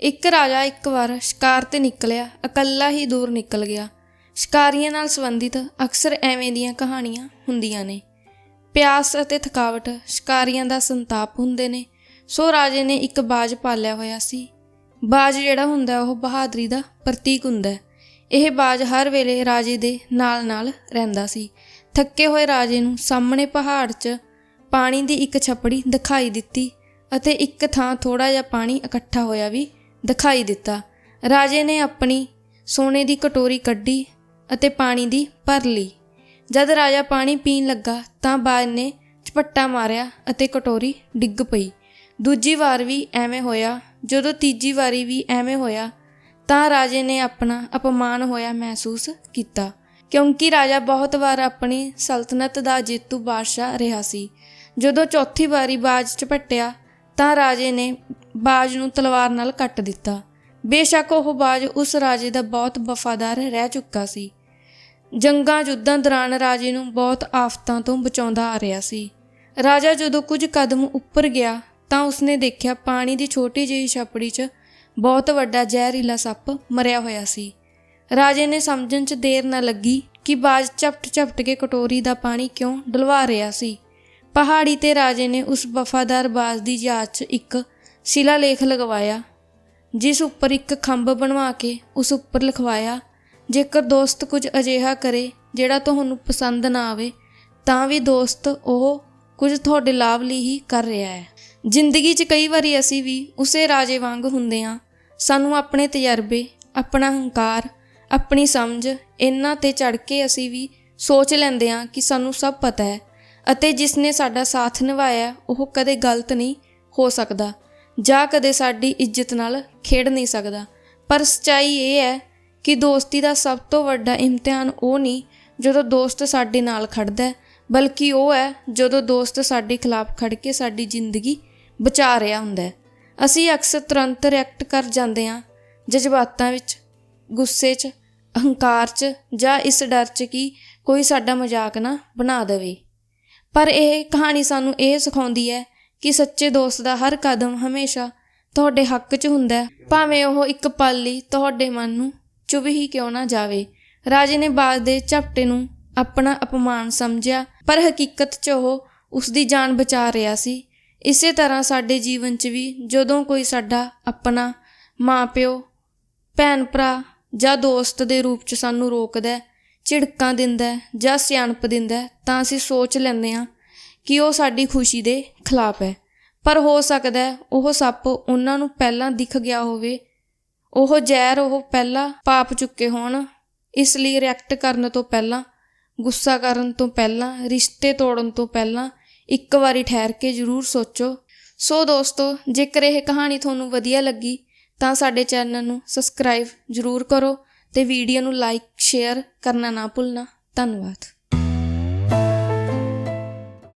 ਇੱਕ ਰਾਜਾ ਇੱਕ ਵਾਰ ਸ਼ਿਕਾਰ ਤੇ ਨਿਕਲਿਆ, ਇਕੱਲਾ ਹੀ ਦੂਰ ਨਿਕਲ ਗਿਆ। ਸ਼ਿਕਾਰੀਆਂ ਨਾਲ ਸੰਬੰਧਿਤ ਅਕਸਰ ਐਵੇਂ ਦੀਆਂ ਕਹਾਣੀਆਂ ਹੁੰਦੀਆਂ ਨੇ। ਪਿਆਸ ਅਤੇ ਥਕਾਵਟ ਸ਼ਿਕਾਰੀਆਂ ਦਾ ਸੰਤਾਪ ਹੁੰਦੇ ਨੇ। ਸੋ ਰਾਜੇ ਨੇ ਇੱਕ ਬਾਜ ਪਾਲਿਆ ਹੋਇਆ ਸੀ। ਬਾਜ ਜਿਹੜਾ ਹੁੰਦਾ, ਉਹ ਬਹਾਦਰੀ ਦਾ ਪ੍ਰਤੀਕ ਹੁੰਦਾ ਇਹ ਬਾਜ ਹਰ ਵੇਲੇ ਰਾਜੇ ਦੇ ਨਾਲ-ਨਾਲ ਰਹਿੰਦਾ ਸੀ। ਥੱਕੇ ਹੋਏ ਰਾਜੇ ਨੂੰ ਸਾਹਮਣੇ ਪਹਾੜ 'ਚ ਪਾਣੀ ਦੀ ਇੱਕ ਛਪੜੀ ਦਿਖਾਈ ਦਿੱਤੀ ਅਤੇ ਇੱਕ ਥਾਂ ਥੋੜਾ ਜਿਹਾ ਪਾਣੀ ਇਕੱਠਾ ਹੋਇਆ ਵੀ ਦਿਖਾਈ ਦਿੱਤਾ। ਰਾਜੇ ਨੇ ਆਪਣੀ ਸੋਨੇ ਦੀ ਕਟੋਰੀ ਕੱਢੀ ਅਤੇ ਪਾਣੀ ਦੀ ਭਰ ਲਈ। ਜਦ ਰਾਜਾ ਪਾਣੀ ਪੀਣ ਲੱਗਾ ਤਾਂ ਬਾਜ ਨੇ ਝਪੱਟਾ ਮਾਰਿਆ ਅਤੇ ਕਟੋਰੀ ਡਿੱਗ ਪਈ। ਦੂਜੀ ਵਾਰ ਵੀ ਐਵੇਂ ਹੋਇਆ, ਜਦੋਂ ਤੀਜੀ ਵਾਰੀ ਵੀ ਐਵੇਂ ਹੋਇਆ, ਤਾਂ ਰਾਜੇ ਨੇ ਆਪਣਾ ਅਪਮਾਨ ਹੋਇਆ ਮਹਿਸੂਸ ਕੀਤਾ। ਕਿਉਂਕਿ ਰਾਜਾ ਬਹੁਤ ਵਾਰ ਆਪਣੀ ਸਲਤਨਤ ਦਾ ਜੇਤੂ ਬਾਦਸ਼ਾਹ ਰਿਹਾ ਸੀ। ਜਦੋਂ ਚੌਥੀ ਵਾਰੀ ਬਾਜ ਝਪਟਿਆ, ਤਾਂ ਰਾਜੇ ਨੇ ਬਾਜ ਨੂੰ ਤਲਵਾਰ ਨਾਲ ਕੱਟ ਦਿੱਤਾ। ਬੇਸ਼ੱਕ ਉਹ ਬਾਜ ਉਸ ਰਾਜੇ ਦਾ ਬਹੁਤ ਵਫਾਦਾਰ ਰਹਿ ਚੁੱਕਾ ਸੀ। ਜੰਗਾਂ ਯੁੱਧਾਂ ਦੌਰਾਨ ਰਾਜੇ ਨੂੰ ਬਹੁਤ ਆਫਤਾਂ ਤੋਂ ਬਚਾਉਂਦਾ ਆ ਰਿਹਾ ਸੀ। ਰਾਜਾ ਜਦੋਂ ਕੁਝ ਕਦਮ ਉੱਪਰ ਗਿਆ ਤਾਂ ਉਸਨੇ ਦੇਖਿਆ ਪਾਣੀ ਦੀ ਛੋਟੀ ਜਿਹੀ ਛਪੜੀ 'ਚ ਬਹੁਤ ਵੱਡਾ ਜ਼ਹਿਰੀਲਾ ਸੱਪ ਮਰਿਆ ਹੋਇਆ ਸੀ। ਰਾਜੇ ਨੇ ਸਮਝਣ 'ਚ ਦੇਰ ਨਾ ਲੱਗੀ ਕਿ ਬਾਜ ਝਪਟ ਝਪਟ ਕੇ ਕਟੋਰੀ ਦਾ ਪਾਣੀ ਕਿਉਂ ਡਲਵਾ ਰਿਹਾ ਸੀ। ਪਹਾੜੀ ਤੇ ਰਾਜੇ ਨੇ ਉਸ ਵਫਾਦਾਰ ਬਾਜ ਦੀ ਯਾਦ 'ਚ ਇੱਕ ਸ਼ਿਲਾ ਲੇਖ ਲਗਵਾਇਆ, ਜਿਸ ਉੱਪਰ ਇੱਕ ਖੰਭ ਬਣਵਾ ਕੇ ਉਸ ਉੱਪਰ ਲਿਖਵਾਇਆ, ਜੇਕਰ ਦੋਸਤ ਕੁਝ ਅਜਿਹਾ ਕਰੇ ਜਿਹੜਾ ਤੁਹਾਨੂੰ ਪਸੰਦ ਨਾ ਆਵੇ, ਤਾਂ ਵੀ ਦੋਸਤ ਉਹ ਕੁਝ ਤੁਹਾਡੇ ਲਾਭ ਲਈ ਹੀ ਕਰ ਰਿਹਾ ਹੈ। ਜ਼ਿੰਦਗੀ 'ਚ ਕਈ ਵਾਰੀ ਅਸੀਂ ਵੀ ਉਸੇ ਰਾਜੇ ਵਾਂਗ ਹੁੰਦੇ ਹਾਂ। ਸਾਨੂੰ ਆਪਣੇ ਤਜਰਬੇ, ਆਪਣਾ ਹੰਕਾਰ, ਆਪਣੀ ਸਮਝ, ਇਹਨਾਂ ਤੇ ਚੜ ਕੇ ਅਸੀਂ ਵੀ ਸੋਚ ਲੈਂਦੇ ਹਾਂ ਕਿ ਸਾਨੂੰ ਸਭ ਪਤਾ ਹੈ ਅਤੇ ਜਿਸ ਨੇ ਸਾਡਾ ਸਾਥ ਨਿਭਾਇਆ, ਉਹ ਕਦੇ ਗਲਤ ਨਹੀਂ ਹੋ ਸਕਦਾ। ਜਾਂ ਕਦੇ ਸਾਡੀ ਇੱਜ਼ਤ ਨਾਲ ਖੇਡ ਨਹੀਂ ਸਕਦਾ। ਪਰ ਸੱਚਾਈ ਇਹ ਹੈ ਕਿ ਦੋਸਤੀ ਦਾ ਸਭ ਤੋਂ ਵੱਡਾ ਇਮਤਿਹਾਨ ਉਹ ਨਹੀਂ ਜਦੋਂ ਦੋਸਤ ਸਾਡੇ ਨਾਲ ਖੜਦਾ ਬਲਕਿ ਉਹ ਹੈ ਜਦੋਂ ਦੋਸਤ ਸਾਡੇ ਖਿਲਾਫ ਖੜ ਕੇ ਸਾਡੀ ਜ਼ਿੰਦਗੀ ਬਚਾ ਰਿਹਾ ਹੁੰਦਾ ਅਸੀਂ ਅਕਸਰ ਤੁਰੰਤ ਰਿਐਕਟ ਕਰ ਜਾਂਦੇ ਹਾਂ, ਜਜ਼ਬਾਤਾਂ ਵਿੱਚ, ਗੁੱਸੇ 'ਚ, ਅਹੰਕਾਰ 'ਚ ਜਾਂ ਇਸ ਡਰ 'ਚ ਕਿ ਕੋਈ ਸਾਡਾ ਮਜ਼ਾਕ ਨਾ ਬਣਾ ਦੇਵੇ। ਪਰ ਇਹ ਕਹਾਣੀ ਸਾਨੂੰ ਇਹ ਸਿਖਾਉਂਦੀ ਹੈ ਕਿ ਸੱਚੇ ਦੋਸਤ ਦਾ ਹਰ ਕਦਮ ਹਮੇਸ਼ਾ ਤੁਹਾਡੇ ਹੱਕ 'ਚ ਹੁੰਦਾ ਹੈ। ਭਾਵੇਂ ਉਹ ਇੱਕ ਪਲ ਲਈ ਤੁਹਾਡੇ ਮਨ ਨੂੰ ਚੁਭ ਹੀ ਕਿਉਂ ਨਾ ਜਾਵੇ। ਰਾਜੇ ਨੇ ਬਾਜ ਦੇ ਝਪਟੇ ਨੂੰ ਆਪਣਾ ਅਪਮਾਨ ਸਮਝਿਆ, ਪਰ ਹਕੀਕਤ 'ਚ ਉਹ ਉਸ ਦੀ ਜਾਨ ਬਚਾ ਰਿਹਾ ਸੀ। ਇਸੇ ਤਰ੍ਹਾਂ ਸਾਡੇ ਜੀਵਨ 'ਚ ਵੀ ਜਦੋਂ ਕੋਈ ਸਾਡਾ ਆਪਣਾ ਮਾਪਿਓ ਭੈਣ ਭਰਾ ਜਾਂ ਦੋਸਤ ਦੇ ਰੂਪ 'ਚ ਸਾਨੂੰ ਰੋਕਦਾ ਝਿੜਕਾਂ ਦਿੰਦਾ ਜਾਂ ਸਿਆਣਪ ਦਿੰਦਾ ਤਾਂ ਅਸੀਂ ਸੋਚ ਲੈਂਦੇ ਹਾਂ ਕਿ ਉਹ ਸਾਡੀ ਖੁਸ਼ੀ ਦੇ ਖਿਲਾਫ ਹੈ। ਪਰ ਹੋ ਸਕਦਾ ਹੈ ਉਹ ਸੱਪ ਉਹਨਾਂ ਨੂੰ ਪਹਿਲਾਂ ਦਿਖ ਗਿਆ ਹੋਵੇ। ਉਹ ਜ਼ਹਿਰ ਉਹ ਪਹਿਲਾਂ ਪਾਪ ਚੁੱਕੇ ਹੋਣ। ਇਸ ਲਈ ਰਿਐਕਟ ਕਰਨ ਤੋਂ ਪਹਿਲਾਂ, ਗੁੱਸਾ ਕਰਨ ਤੋਂ ਪਹਿਲਾਂ, ਰਿਸ਼ਤੇ ਤੋੜਨ ਤੋਂ ਪਹਿਲਾਂ ਇੱਕ ਵਾਰੀ ਠਹਿਰ ਕੇ ਜ਼ਰੂਰ ਸੋਚੋ। ਸੋ ਦੋਸਤੋ, ਜੇਕਰ ਇਹ ਕਹਾਣੀ ਤੁਹਾਨੂੰ ਵਧੀਆ ਲੱਗੀ, ਤਾਂ ਸਾਡੇ ਚੈਨਲ ਨੂੰ ਸਬਸਕ੍ਰਾਈਬ ਜ਼ਰੂਰ ਕਰੋ ਤੇ ਵੀਡੀਓ ਨੂੰ ਲਾਈਕ ਸ਼ੇਅਰ ਕਰਨਾ ਨਾ ਭੁੱਲਣਾ। ਧੰਨਵਾਦ।